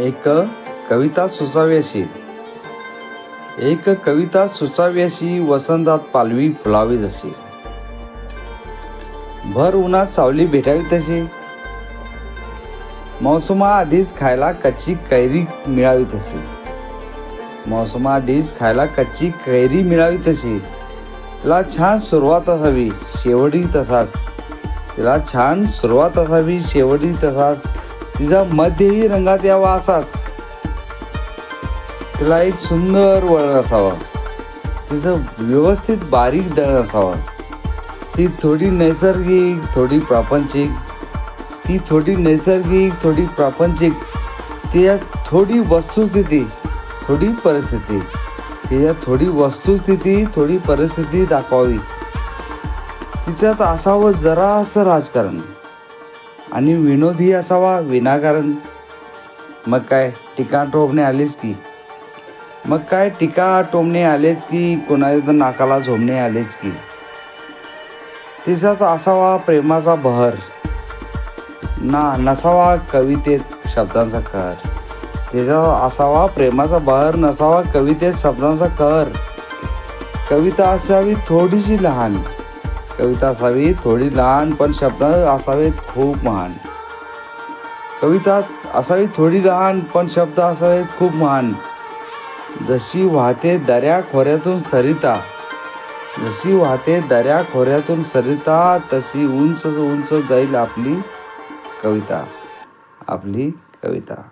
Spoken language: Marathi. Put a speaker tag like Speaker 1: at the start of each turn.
Speaker 1: एक कविता सुचावी अशी. एक कविता सुचावी अशी वसंतात पालवी फुलावी जशी. भर उन्हात सावली भेटावी तशी. मौसमाआधीच खायला कच्ची कैरी मिळावी तशी. मौसमाआधीच खायला कच्ची कैरी मिळावी तशी. तिला छान सुरुवात असावी शेवटी तसाच. तिला छान सुरुवात असावी शेवटी तसाच. तिचा मध्यही रंगात यावा असाच. तिला एक सुंदर वळण असावं. तिचं व्यवस्थित बारीक दळण असावं. ती थोडी नैसर्गिक थोडी प्रापंचिक. ती थोडी नैसर्गिक थोडी प्रापंचिक. त्यात थोडी वस्तुस्थिती थोडी परिस्थिती. तिच्या थोडी वस्तुस्थिती थोडी परिस्थिती दाखवावी. तिच्यात असावं जरासं राजकारण. आणि विनोदी असावा विनाकारण. मग काय? टीका टोपणे आलीच की. मग काय? टीका टोमणे आलेच की कोणाच्या नाकाला झोमणे आलेच की. तिच्यात असावा प्रेमाचा बहर. ना नसावा कवितेत शब्दांचा कहर. तिचा असावा प्रेमाचा बहर नसावा कवितेत शब्दांचा कहर. कविता असावी थोडीशी लहान. कविता असावी थोडी लहान पण शब्द असावेत खूप महान. कविता असावी थोडी लहान पण शब्द असावेत खूप महान. जशी वाहते दऱ्या खोऱ्यातून सरिता जशी वाहते दऱ्या खोऱ्यातून सरिता तशी उंच उंच जाईल आपली कविता आपली कविता.